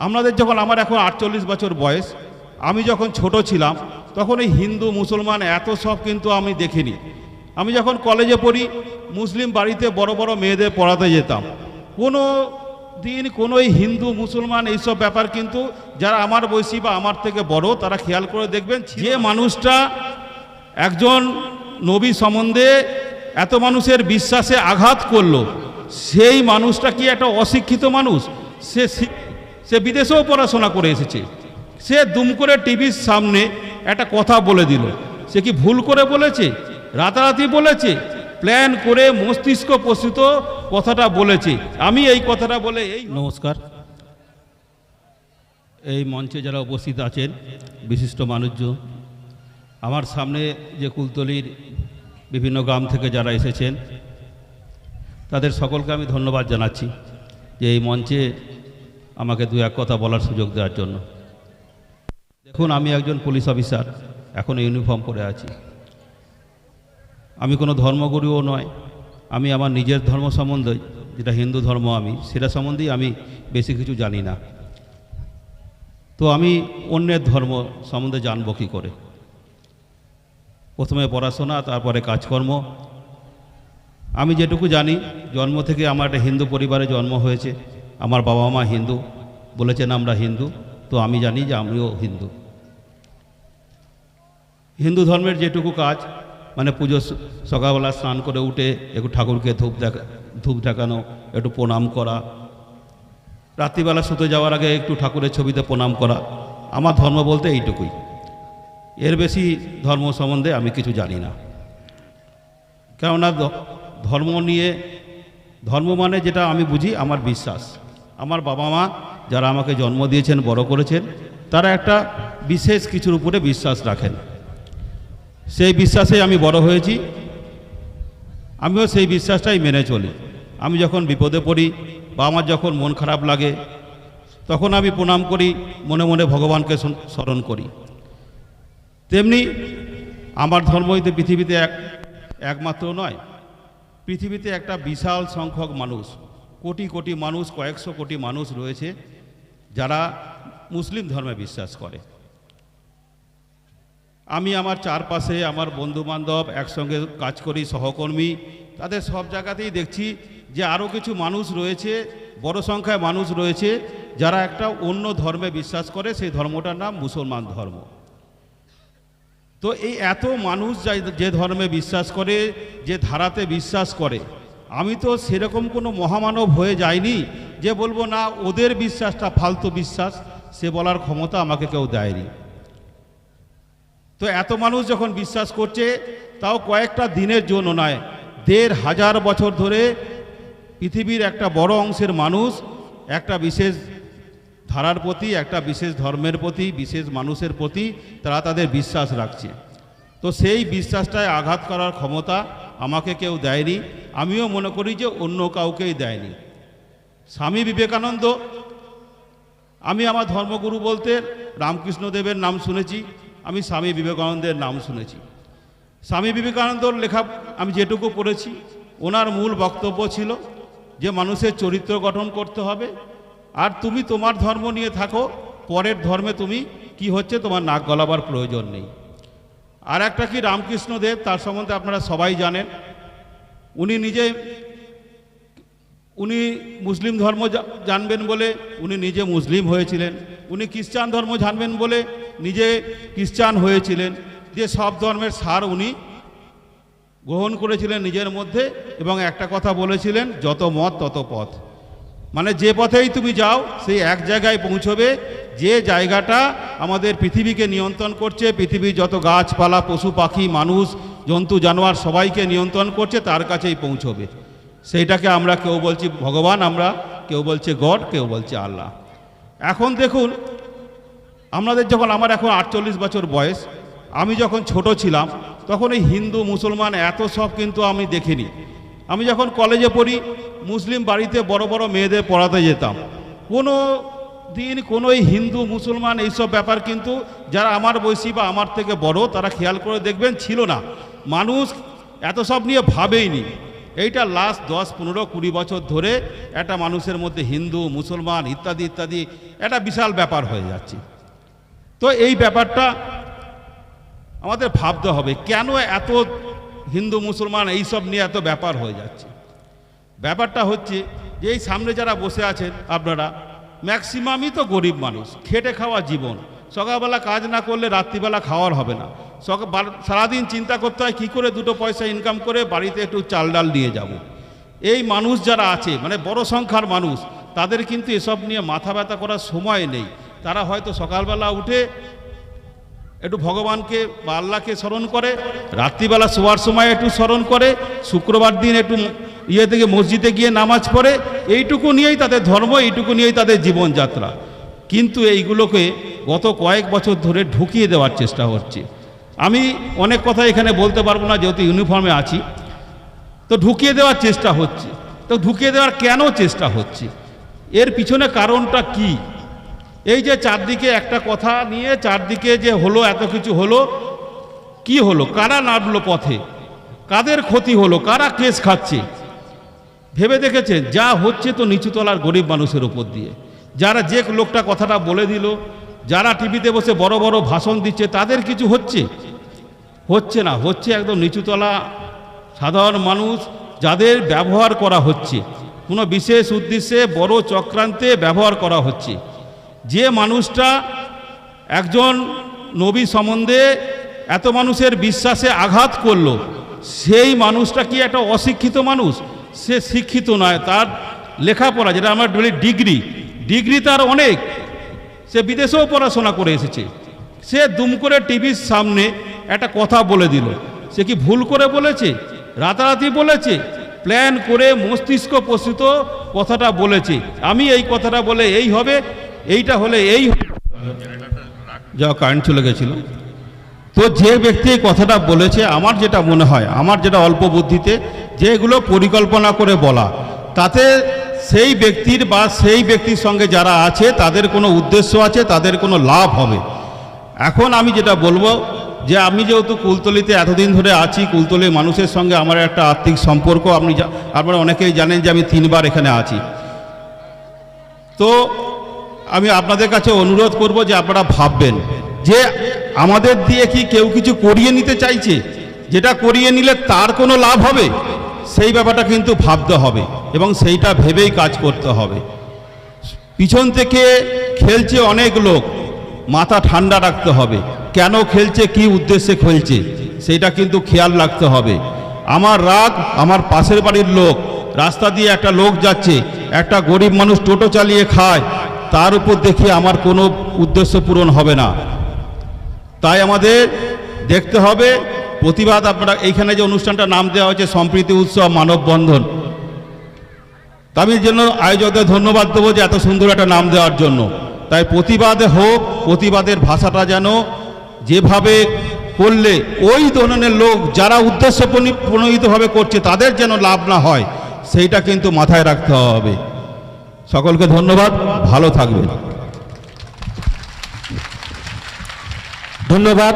আপনাদের যখন আমার এখন আটচল্লিশ বছর বয়স আমি যখন ছোট ছিলাম তখন এই হিন্দু মুসলমান এত সব কিন্তু আমি দেখিনি। আমি যখন কলেজে পড়ি মুসলিম বাড়িতে বড় বড় মেয়েদের পড়াতে যেতাম। কোনো দিন কোনো হিন্দু মুসলমান এইসব ব্যাপার কিন্তু যারা আমার বয়সী বা আমার থেকে বড় তারা খেয়াল করে দেখবেন যে মানুষটা একজন নবী সম্বন্ধে এত মানুষের বিশ্বাসে আঘাত করল। সেই মানুষটা কি একটা অশিক্ষিত মানুষ? সে সে বিদেশেও পড়াশোনা করে এসেছে। সে দুম করে টিভির সামনে একটা কথা বলে দিল। সে কি ভুল করে বলেছে? রাতারাতি বলেছে। প্ল্যান করে মস্তিষ্ক প্রসূত কথাটা বলেছে। আমি এই কথাটা বলে এই নমস্কার। এই মঞ্চে যারা উপস্থিত আছেন, বিশিষ্ট মানুষজন, আমার সামনে যে কুলতলির বিভিন্ন গ্রাম থেকে যারা এসেছেন, তাদের সকলকে আমি ধন্যবাদ জানাচ্ছি যে এই মঞ্চে আমাকে দু এক কথা বলার সুযোগ দেওয়ার জন্য। দেখুন, আমি একজন পুলিশ অফিসার, এখন ইউনিফর্ম পরে আছি। আমি কোনো ধর্মগুরুও নয়, আমি আমার নিজের ধর্ম সম্বন্ধে, যেটা হিন্দু ধর্ম আমি, সেটা সম্বন্ধেই আমি বেশি কিছু জানি না। তো আমি অন্যের ধর্ম সম্বন্ধে জানব কী করে? প্রথমে পড়াশোনা, তারপরে কাজকর্ম। আমি যেটুকু জানি, জন্ম থেকে আমার একটা হিন্দু পরিবারে জন্ম হয়েছে। আমার বাবা মা হিন্দু, বলেছেন আমরা হিন্দু, তো আমি জানি যে আমিও হিন্দু। হিন্দু ধর্মের যেটুকু কাজ মানে পুজো সকালবেলা স্নান করে উঠে একটু ঠাকুরকে ধূপ দেখা, ধূপ দেখানো, একটু প্রণাম করা। রাত্রিবেলা শুতে যাওয়ার আগে একটু ঠাকুরের ছবিতে প্রণাম করা। আমার ধর্ম বলতে এইটুকুই। এর বেশি ধর্ম সম্বন্ধে আমি কিছু জানি না। কেননা ধর্ম নিয়ে, ধর্ম মানে যেটা আমি বুঝি, আমার বিশ্বাস। আমার বাবা মা যারা আমাকে জন্ম দিয়েছেন, বড় করেছেন, তারা একটা বিশেষ কিছুর উপরে বিশ্বাস রাখেন। সেই বিশ্বাসে আমি বড় হয়েছি। আমিও সেই বিশ্বাসটাই মেনে চলি। আমি যখন বিপদে পড়ি বা আমার যখন মন খারাপ লাগে, তখন আমি প্রণাম করি, মনে মনে ভগবানকে স্মরণ করি। তেমনি আমার ধর্মই পৃথিবীতে এক, একমাত্র নয়, পৃথিবীতে একটা বিশাল সংখ্যক মানুষ কোটি কোটি মানুষ, কয়েকশো কোটি মানুষ রয়েছে যারা মুসলিম ধর্মে বিশ্বাস করে। আমি আমার চারপাশে আমার বন্ধু বান্ধব একসঙ্গে কাজ করি, সহকর্মী, তাদের সব জায়গাতেই দেখছি যে আরও কিছু মানুষ রয়েছে, বড় সংখ্যায় মানুষ রয়েছে, যারা একটা অন্য ধর্মে বিশ্বাস করে, সেই ধর্মটার নাম মুসলমান ধর্ম। তো এই এত মানুষ যে ধর্মে বিশ্বাস করে, যে ধারাতে বিশ্বাস করে আমি তো সেরকম কোনো মহামানব হয়ে যাইনি যে বলব, না, ওদের বিশ্বাসটা ফালতু বিশ্বাস, সে বলার ক্ষমতা আমাকে কেউ দেয়নি। তো এত মানুষ যখন বিশ্বাস করছে, তাও কয়েকটা দিনের জন্য নয়, দেড় হাজার বছর ধরে পৃথিবীর একটা বড় অংশের মানুষ, একটা বিশেষ ধারার প্রতি, একটা বিশেষ ধর্মের প্রতি, বিশেষ মানুষের প্রতি তারা তাদের বিশ্বাস রাখছে। তো সেই বিশ্বাসটায় আঘাত করার ক্ষমতা আমাকে কেউ দেয়নি, আমিও মনে করি যে অন্য কাউকেই দেয়নি। স্বামী বিবেকানন্দ, আমি আমার ধর্মগুরু বলতে রামকৃষ্ণদেবের নাম শুনেছি, আমি স্বামী বিবেকানন্দের নাম শুনেছি। স্বামী বিবেকানন্দর লেখা আমি যেটুকু পড়েছি, ওনার মূল বক্তব্য ছিল যে মানুষের চরিত্র গঠন করতে হবে, আর তুমি তোমার ধর্ম নিয়ে থাকো, পরের ধর্মে তুমি কি হচ্ছে তোমার নাক গলাবার প্রয়োজন নেই। আর একটা কি রামকৃষ্ণদেব তার সম্বন্ধে আপনারা সবাই জানেন। উনি নিজে, উনি মুসলিম ধর্ম জানবেন বলে উনি নিজে মুসলিম হয়েছিলেন। উনি খ্রিস্টান ধর্ম জানবেন বলে নিজে খ্রিস্টান হয়েছিলেন। যে সব ধর্মের সার উনি গ্রহণ করেছিলেন নিজের মধ্যে এবং একটা কথা বলেছিলেন, যত মত তত পথ। মানে যে পথেই তুমি যাও, সেই এক জায়গায় পৌঁছবে যে জায়গাটা আমাদের পৃথিবীকে নিয়ন্ত্রণ করছে, পৃথিবীর যত গাছপালা, পশু পাখি, মানুষ, জন্তু, জানোয়ার সবাইকে নিয়ন্ত্রণ করছে, তার কাছেই পৌঁছবে। সেইটাকে আমরা কেউ বলছি ভগবান, আমরা কেউ বলছে গড, কেউ বলছে আল্লাহ। এখন দেখুন, আমাদের যখন, আমার এখন আটচল্লিশ বছর বয়স, আমি যখন ছোট ছিলাম, তখন এই হিন্দু, মুসলমান, এত সব কিন্তু আমি দেখিনি। আমি যখন কলেজে পড়ি, মুসলিম বাড়িতে বড় বড় মেয়েদের পড়াতে যেতাম। কোনো দিন কোনো এই হিন্দু, মুসলমান এইসব ব্যাপার কিন্তু যারা আমার বয়সী বা আমার থেকে বড়, তারা খেয়াল করে দেখবেন ছিল না। মানুষ এত সব নিয়ে ভাবেইনি। এইটা লাস্ট দশ, পনেরো, কুড়ি বছর ধরে একটা মানুষের মধ্যে হিন্দু, মুসলমান ইত্যাদি ইত্যাদি একটা বিশাল ব্যাপার হয়ে যাচ্ছে। তো এই ব্যাপারটা আমাদের ভাবতে হবে, কেন এত হিন্দু, মুসলমান এইসব নিয়ে এত ব্যাপার হয়ে যাচ্ছে? ব্যাপারটা হচ্ছে যে এই সামনে যারা বসে আছেন আপনারা ম্যাক্সিমামই তো গরিব মানুষ, খেটে খাওয়া জীবন। সকালবেলা কাজ না করলে রাত্রিবেলা খাওয়ার হবে না। সকাল সারাদিন চিন্তা করতে হয়, কী করে দুটো পয়সা ইনকাম করে বাড়িতে একটু চাল ডাল নিয়ে যাব। এই মানুষ যারা আছে মানে বড় সংখ্যার মানুষ, তাদের কিন্তু এসব নিয়ে মাথা ব্যথা করার সময় নেই। তারা হয়তো সকালবেলা উঠে একটু ভগবানকে বা আল্লাহকে স্মরণ করে, রাত্রিবেলা শোয়ার সময় একটু স্মরণ করে, শুক্রবার দিন একটু ইয়ে থেকে মসজিদে গিয়ে নামাজ পড়ে, এইটুকু নিয়েই তাদের ধর্ম, এইটুকু নিয়েই তাদের জীবনযাত্রা। কিন্তু এইগুলোকে গত কয়েক বছর ধরে ঢুকিয়ে দেওয়ার চেষ্টা হচ্ছে আমি অনেক কথা এখানে বলতে পারব না, যেহেতু ইউনিফর্মে আছি। তো ঢুকিয়ে দেওয়ার চেষ্টা হচ্ছে। তো ঢুকিয়ে দেওয়ার কেন চেষ্টা হচ্ছে? এর পিছনে কারণটা কি? এই যে চারদিকে একটা কথা নিয়ে, চারদিকে যে হলো, এত কিছু হলো, কি হলো? কারা নামলো পথে? কাদের ক্ষতি হলো? কারা কেস খাচ্ছে? ভেবে দেখেছেন যা হচ্ছে তো নিচুতলার গরিব মানুষের উপর দিয়ে। যারা যে লোকটা কথাটা বলে দিল, যারা টিভিতে বসে বড় বড় ভাষণ দিচ্ছে, তাদের কিছু হচ্ছে? হচ্ছে না, হচ্ছে একদম নিচুতলা সাধারণ মানুষ যাদের ব্যবহার করা হচ্ছে। কোনো বিশেষ উদ্দেশ্যে, বড় চক্রান্তে ব্যবহার করা হচ্ছে। যে মানুষটা একজন নবী সম্বন্ধে এত মানুষের বিশ্বাসে আঘাত করল, সেই মানুষটা কি একটা অশিক্ষিত মানুষ? সে শিক্ষিত নয়, তার লেখাপড়া, যেটা আমরা বলি ডিগ্রি ডিগ্রি তার অনেক। সে বিদেশেও পড়াশোনা করে এসেছে। সে দুম করে টিভির সামনে একটা কথা বলে দিল। সে কি ভুল করে বলেছে? রাতারাতি বলেছে। প্ল্যান করে মস্তিষ্ক প্রসূত কথাটা বলেছে। আমি এই কথাটা বলে এই হবে, এইটা হলে এই। যা কারেন্ট চলে গেছিল। তো যে ব্যক্তি কথাটা বলেছে, আমার যেটা মনে হয়, আমার যেটা অল্প বুদ্ধিতে, যেগুলো পরিকল্পনা করে বলা, তাতে সেই ব্যক্তির বা সেই ব্যক্তির সঙ্গে যারা আছে, তাদের কোনো উদ্দেশ্য আছে, তাদের কোনো লাভ হবে। এখন আমি যেটা বলব, যে আমি যেহেতু কুলতলিতে এতদিন ধরে আছি কুলতলির মানুষের সঙ্গে আমার একটা আর্থিক সম্পর্ক, আপনি আপনারা অনেকেই জানেন যে আমি তিনবার এখানে আছি। তো আমি আপনাদের কাছে অনুরোধ করব যে আপনারা ভাববেন, যে আমাদের দিয়ে কি কেউ কিছু করিয়ে নিতে চাইছে? যেটা করিয়ে নিলে তার কোনো লাভ হবে? সেই ব্যাপারটা কিন্তু ভাবতে হবে এবং সেইটা ভেবেই কাজ করতে হবে। পিছন থেকে খেলছে অনেক লোক, মাথা ঠান্ডা রাখতে হবে। কেন খেলছে, কি উদ্দেশ্যে খেলছে সেইটা কিন্তু খেয়াল রাখতে হবে। আমার রাগ, আমার পাশের বাড়ির লোক, রাস্তা দিয়ে একটা লোক যাচ্ছে, একটা গরিব মানুষ টোটো চালিয়ে খায়, তার উপর দেখে আমার কোনো উদ্দেশ্য পূরণ হবে না। তাই আমাদের দেখতে হবে প্রতিবাদ আপনারা এইখানে যে অনুষ্ঠানটা নাম দেওয়া হয়েছে, সম্প্রীতি উৎসব মানববন্ধন আমি জন্য আয়োজকদের ধন্যবাদ দেবো যে এত সুন্দর একটা নাম দেওয়ার জন্য। তাই প্রতিবাদে হোক, প্রতিবাদের ভাষাটা যেন যেভাবে করলে ওই ধরনের লোক যারা উদ্দেশ্য প্রণী- প্রণোদিতভাবে করছে, তাদের যেন লাভ না হয়, সেইটা কিন্তু মাথায় রাখতে হবে। সকলকে ধন্যবাদ, ভালো থাকবেন। ধন্যবাদ।